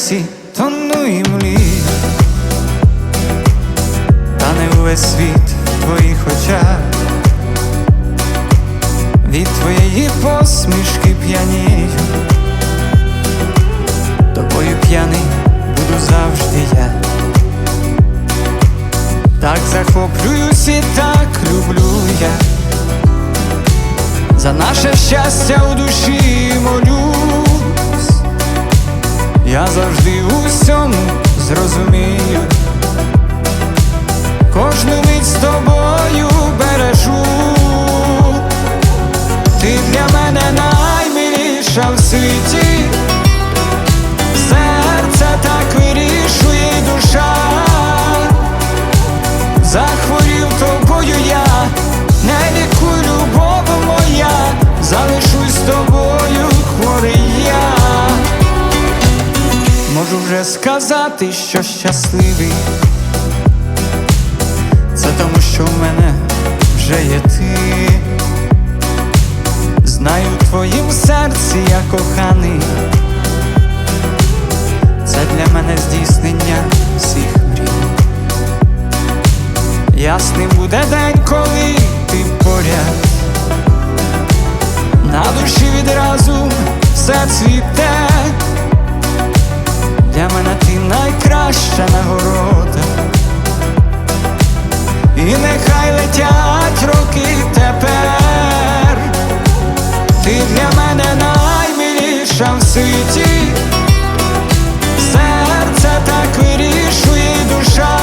красі тону і млію, та не увесь світ твоїх очах, від твоєї посмішки п'янію, тобою п'яний буду завжди я. Так захоплююсь і так люблю я. За наше щастя у душі молюсь, я завжди у всьому зрозумію, кожну мить з тобою бережу, ти для мене наймиліша в світі, серце так вирішує душа, Можу вже сказати, що щасливий. Це тому, що в мене вже є ти. Знаю в твоїм серці я коханий. Це для мене здійснення всіх мрій. Ясним буде день, коли ти поряд. На душі відразу все цвіте. Для мене ти найкраща нагорода. І нехай летять роки тепер. Ти для мене наймиліша в світі. Серце так вирішує душа.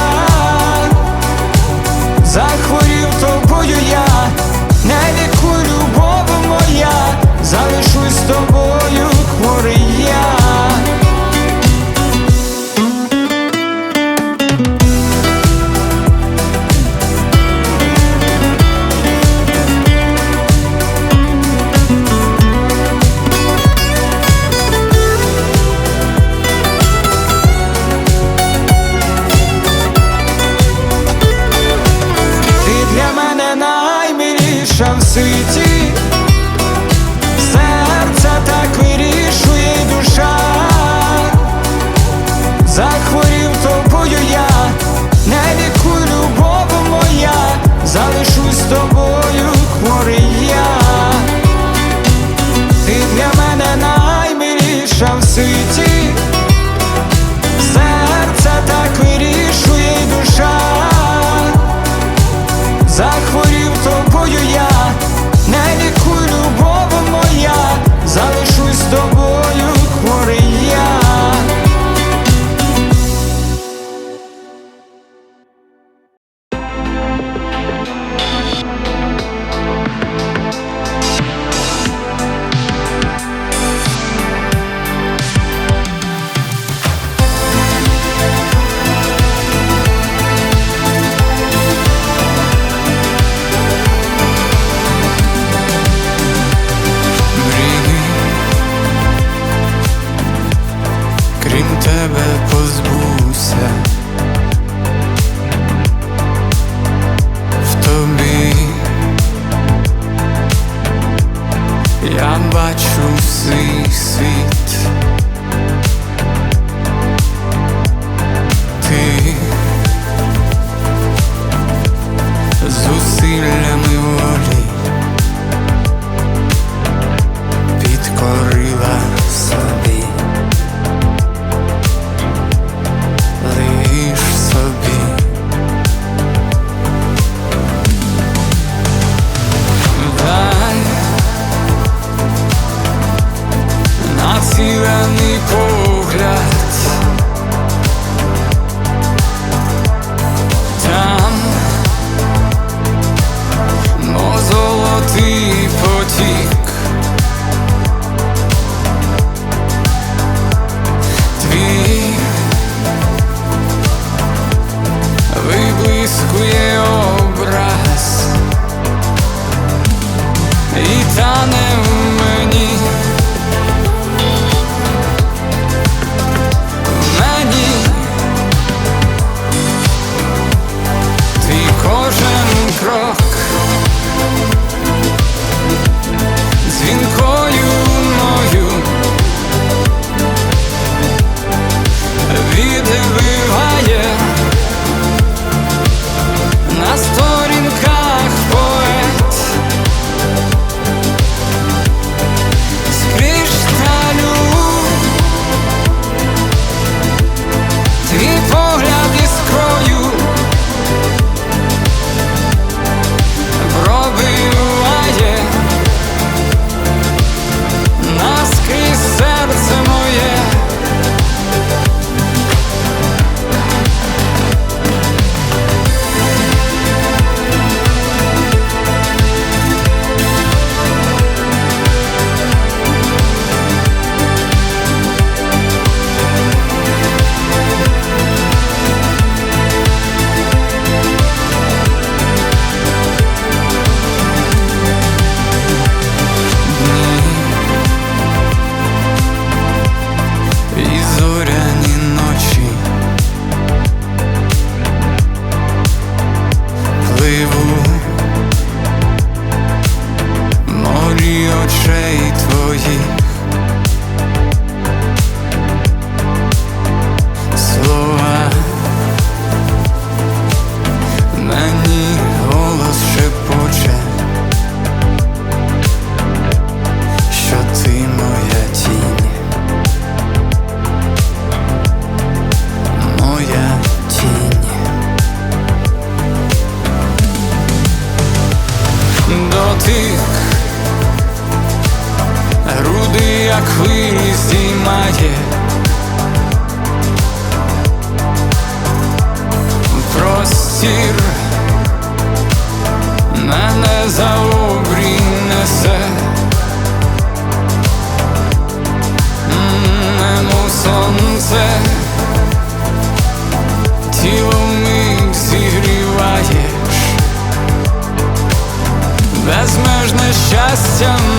Щастя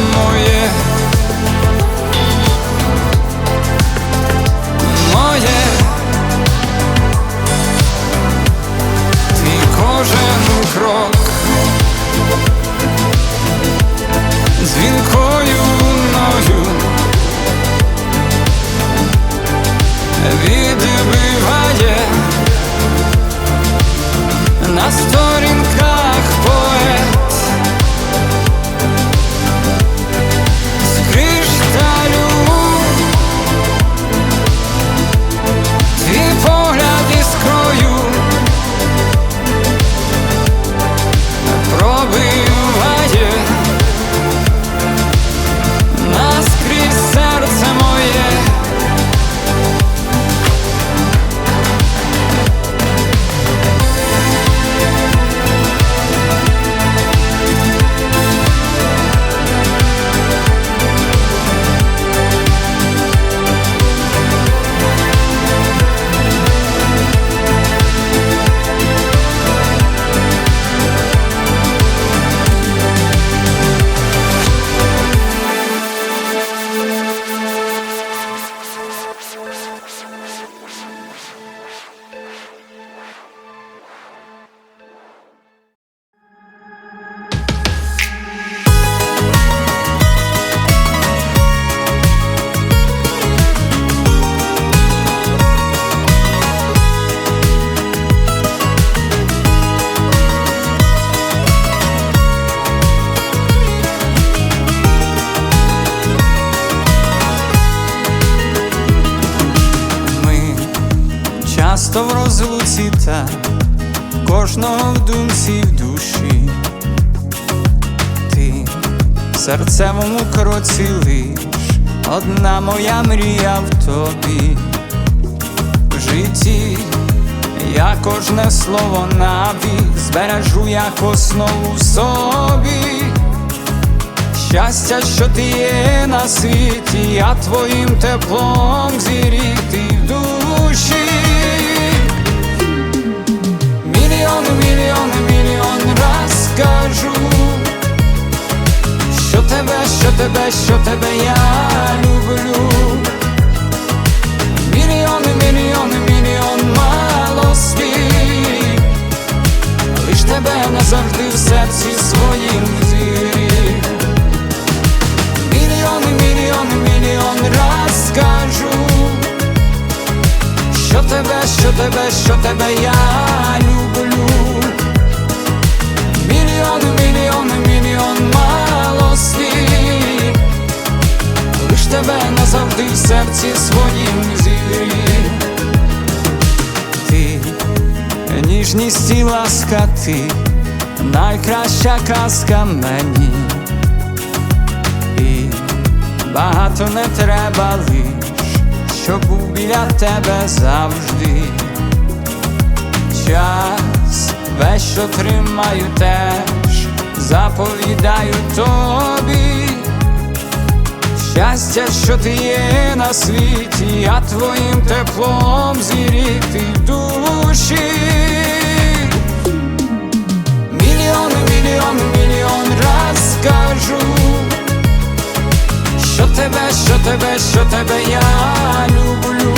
часто в розлуці та кожного в думці в душі. Ти в серцевому кроці лиш одна моя мрія в тобі. В житті я кожне слово навік збережу як основу собі. Щастя, що ти є на світі, я твоїм теплом зіріти в душі. Раз кажу, що тебе, що тебе, що тебе я і ласка, ти найкраща казка мені. І багато не треба лиш, щоб був біля тебе завжди. Час весь, що тримаю, теж заповідаю тобі. Щастя, що ти є на світі, я твоїм теплом зіріти душі. Мільйон, мільйон, раз скажу, що тебе, що тебе, що тебе я люблю.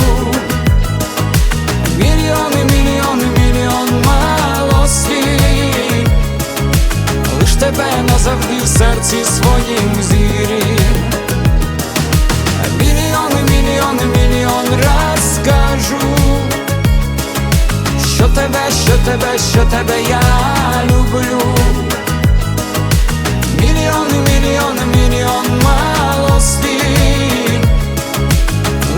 Мільйон, мільйон, мільйон мало слів, лиш тебе назавжди в серці своїм зірі. Мільйон, мільйон, мільйон раз скажу, що тебе, що тебе, що тебе я люблю. Мільйон, мільйон, мільйон мало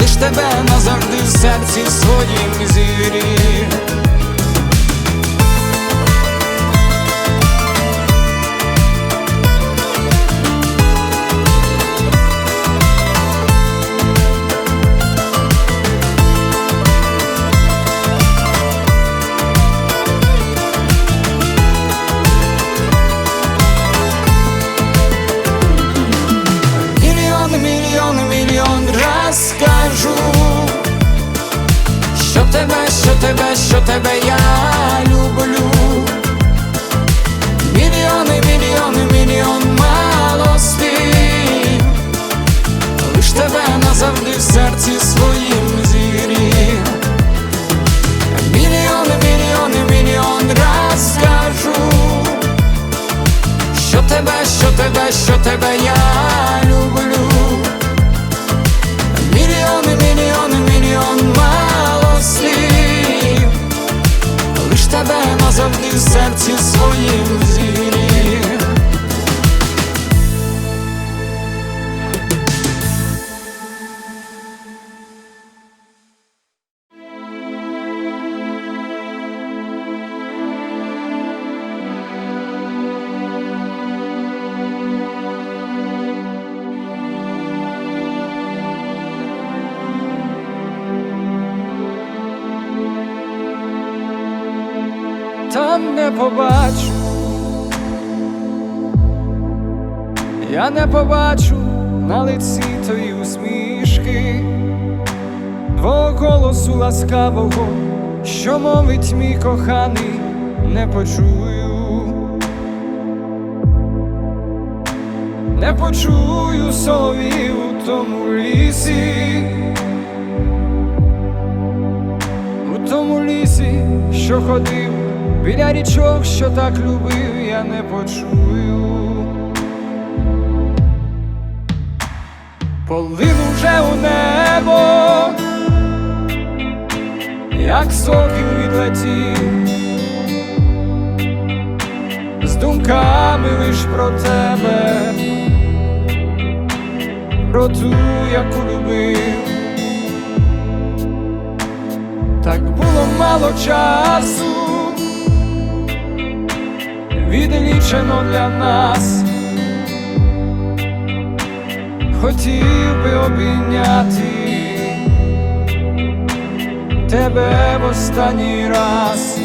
лиш тебе назавжди в серці своїм зірі. Що тебе, я люблю. Мільйони, мільйони, мільйон мало слів, лиш тебе назавжди в серці своїм зірі. Мільйони, мільйони, мільйон раз скажу що тебе, що тебе, що тебе я тебе назавжди в серці своїм зірі. Побачу, я не побачу на лиці тої усмішки, твого голосу ласкавого, що мовить мій коханий, не почую, не почую лісі. У тому лісі, що ходив, біля річок, що так любив, я не почую. Полину вже у небо, як сокіл відлетів, з думками лиш про тебе, про ту, яку любив. Так було мало часу, відлічено для нас. Хотів би обійняти тебе в останній раз.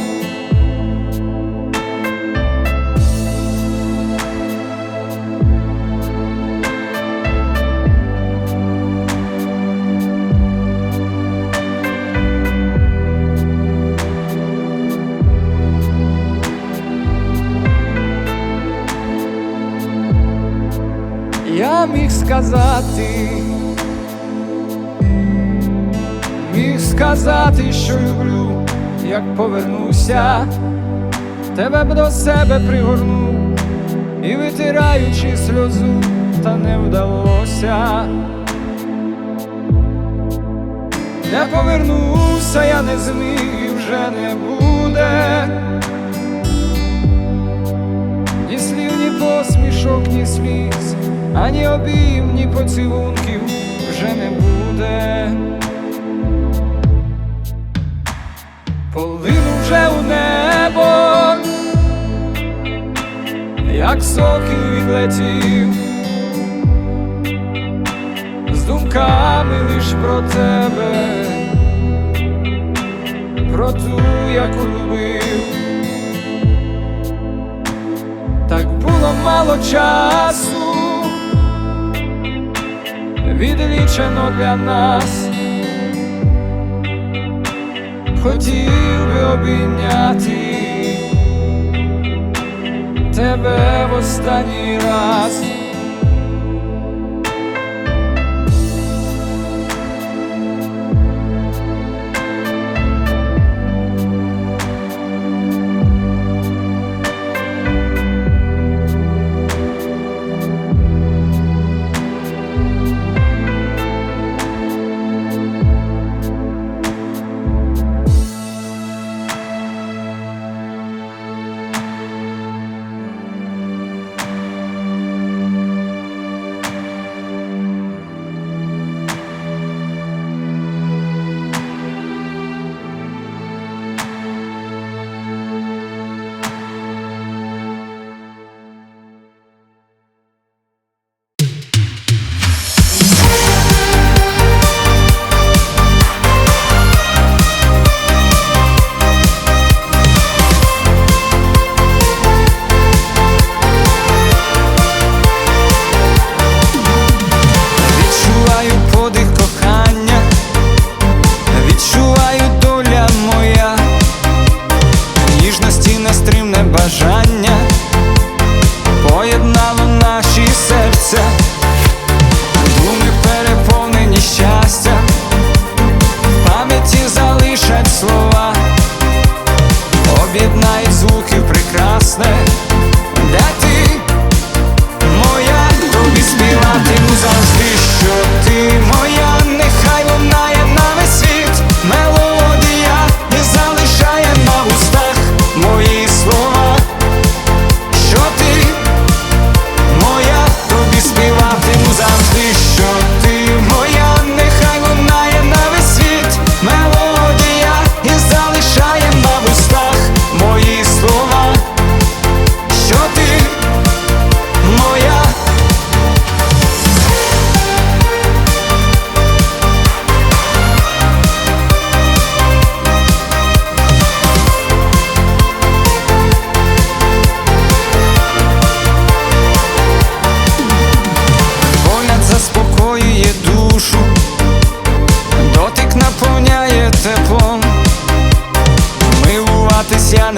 Я міг сказати, міг сказати, що люблю, як повернуся, тебе б до себе пригорну і витираючи сльозу, та не вдалося. Не повернуся, я не зміг і вже не буде. Ні слів, ні посмішок, ні сліз, ані обійм, ні поцілунків вже не буде. Полину вже у небо, як сокіл відлетів, з думками лиш про тебе, про ту, яку любив. Так було мало часу, відлічено для нас. Хотів би обійняти тебе в останній раз.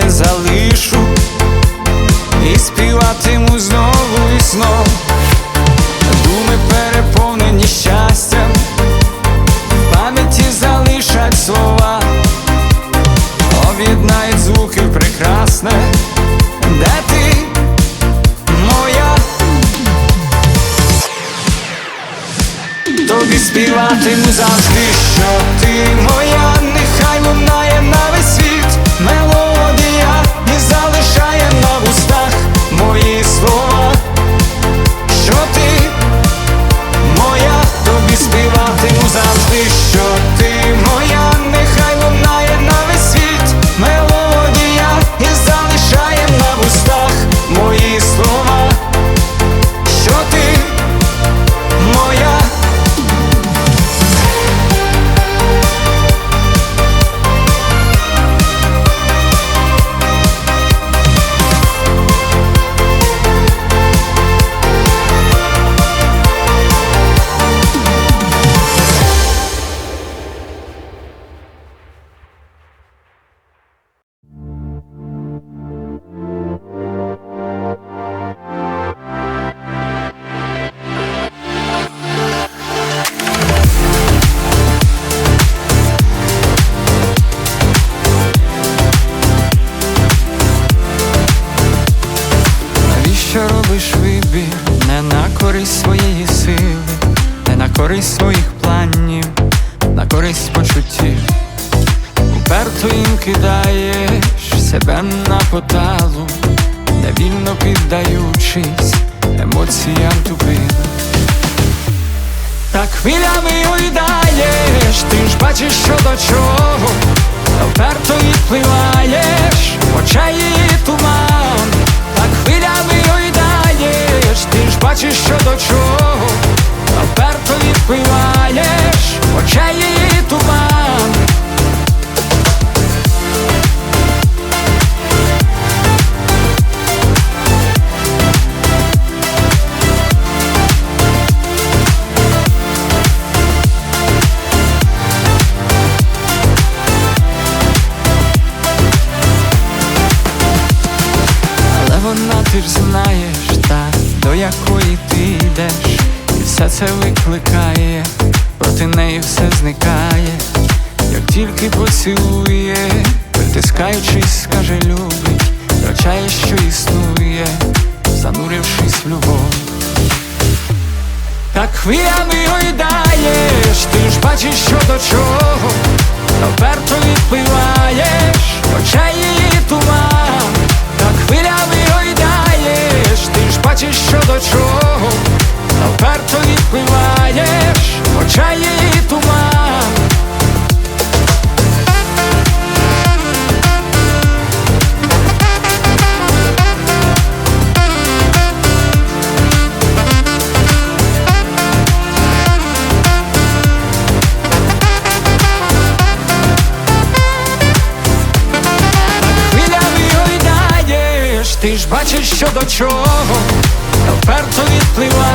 не залишу, і співатиму знову і знов, думи переповнені щастям, в пам'яті залишать слова, об'єднають звуки прекрасне, де ти моя, тобі співатиму завжди. Користь своїх планів, на користь почуттів? Уперто їм кидаєш себе на поталу, невільно піддаючись емоціям тупим. Так хвилями уйдаєш, ти ж бачиш, що до чого, та вперто відпливаєш, очей її туман, так хвилями уйдаєш, ти ж бачиш, що до чого, вперто хвилями уйдаєш, ти ж бачиш, що до чого, Оперто вперто відпливаєш, очей її туман, так хвилями уйдаєш, ти ж бачиш, що до чого, Оперто вперто відпливаєш, очей її туман. Ти ж бачиш, що до чого, та вперто відпливаєш,